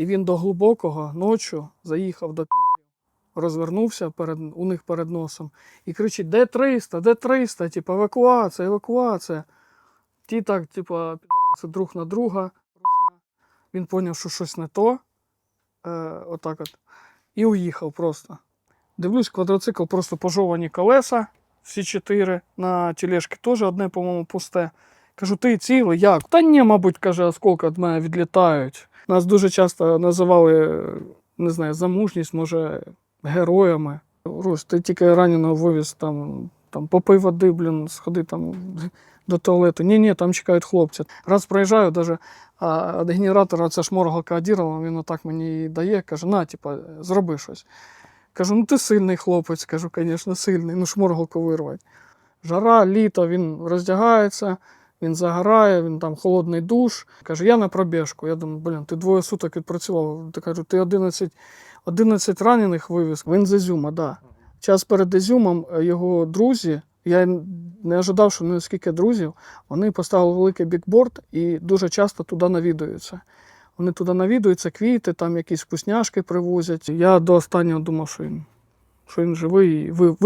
І він до глибокого ночі заїхав до розвернувся перед, у них перед носом і кричить: де 300, де 300, типу, евакуація, евакуація. Ті так, типу, підараси друг на друга. Він зрозумів, що щось не то. Е, отак от. І уїхав просто. Дивлюсь, квадроцикл просто пожовані колеса, всі чотири. На тележці теж одне, по-моєму, пусте. Кажу, ти цілий? Як? Та ні, мабуть, каже, осколки від мене відлітають. Нас дуже часто називали, не знаю, за може, героями. Русь, ти тільки раненого вивіз там, там попий води, блін, сходи там до туалету. Ні, ні, там чекають хлопці. Раз проїжджаю, а, від генератора це шморгалка Адірова, він отак мені дає, каже, на, типа, зроби щось. Кажу, ну ти сильний хлопець, кажу, звісно, сильний, ну шморгалку вирвать. Жара, літо, він роздягається, він загорає, він там холодний душ. Каже, я на пробіжку. Я думаю, блін, ти двоє суток відпрацював. Ти кажу, ти 11, 11 ранених вивіз. Він з Ізюма, да. Час перед Ізюмом е, його друзі, я не ожидав, що не друзів, вони поставили великий бікборд і дуже часто туди навідуються. Вони туди навідуються, квіти, там якісь вкусняшки привозять. Я до останнього думав, що він, що він живий і ви-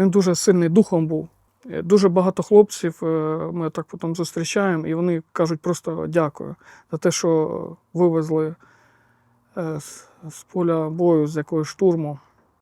Він дуже сильний духом був. Е, Дуже багато хлопців е, ми так потім зустрічаємо, і вони кажуть просто дякую за те, що вивезли е, з, поля бою, з якогось штурму.